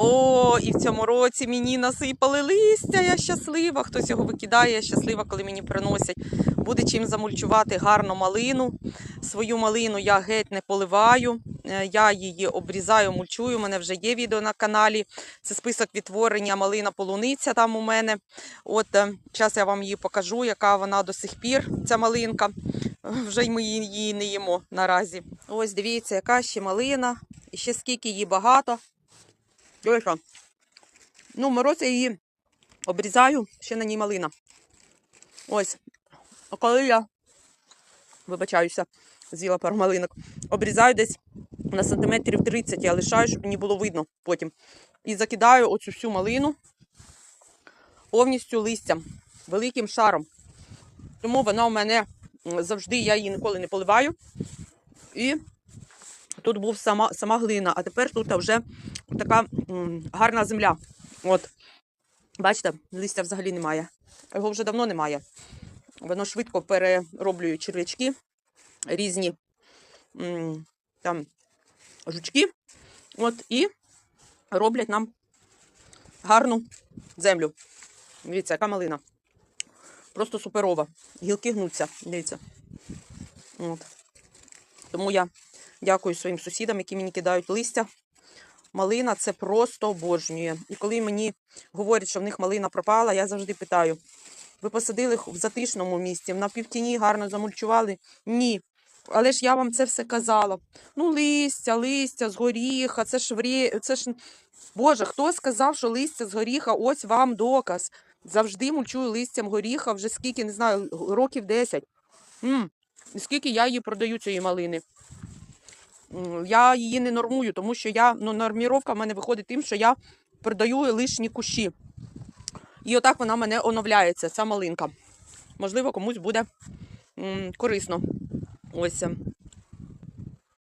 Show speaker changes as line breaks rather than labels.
О, і в цьому році мені насипали листя. Я щаслива. Хтось його викидає, я щаслива, коли мені приносять. Буде чим замульчувати гарно малину. Свою малину я геть не поливаю. Е, Я її обрізаю, мульчую. У мене вже є відео на каналі. Це список відтворення малина полуниця там у мене. От зараз я вам її покажу, яка вона до сих пір, ця малинка. Вже й ми її не їмо наразі. Ось дивіться, яка ще малина. І ще скільки її багато. Дивіться. Ну, мороз я її обрізаю, ще на ній малина. Ось. А коли я, вибачаюся, з'їла пару малинок, обрізаю десь на сантиметрів 30 я лишаю, щоб мені було видно потім. І закидаю оцю всю малину повністю листям, великим шаром. Тому вона у мене завжди, я її ніколи не поливаю. І тут був сама, сама глина, а тепер тут вже така гарна земля. От. Бачите, листя взагалі немає. Його вже давно немає. Воно швидко перероблює черв'ячки, різні там жучки. От, і роблять нам гарну землю. Дивіться, яка малина. Просто суперова. Гілки гнуться. Дивіться. От. Тому я дякую своїм сусідам, які мені кидають листя. Малина це просто обожнює. І коли мені говорять, що в них малина пропала, я завжди питаю: ви посадили в затишному місці, на півтіні гарно замульчували? Ні. Але ж я вам це все казала. Ну, листя, листя з горіха, це ж врі... це ж. Боже, хто сказав, що листя з горіха, ось вам доказ. Завжди мульчую листям горіха вже скільки, не знаю, років 10. м І скільки я її продаю цієї малини. Я її не нормую, тому що я, ну, норміровка в мене виходить тим, що я продаю лишні кущі. І отак вона мене оновляється, ця малинка. Можливо, комусь буде м, корисно. Ось.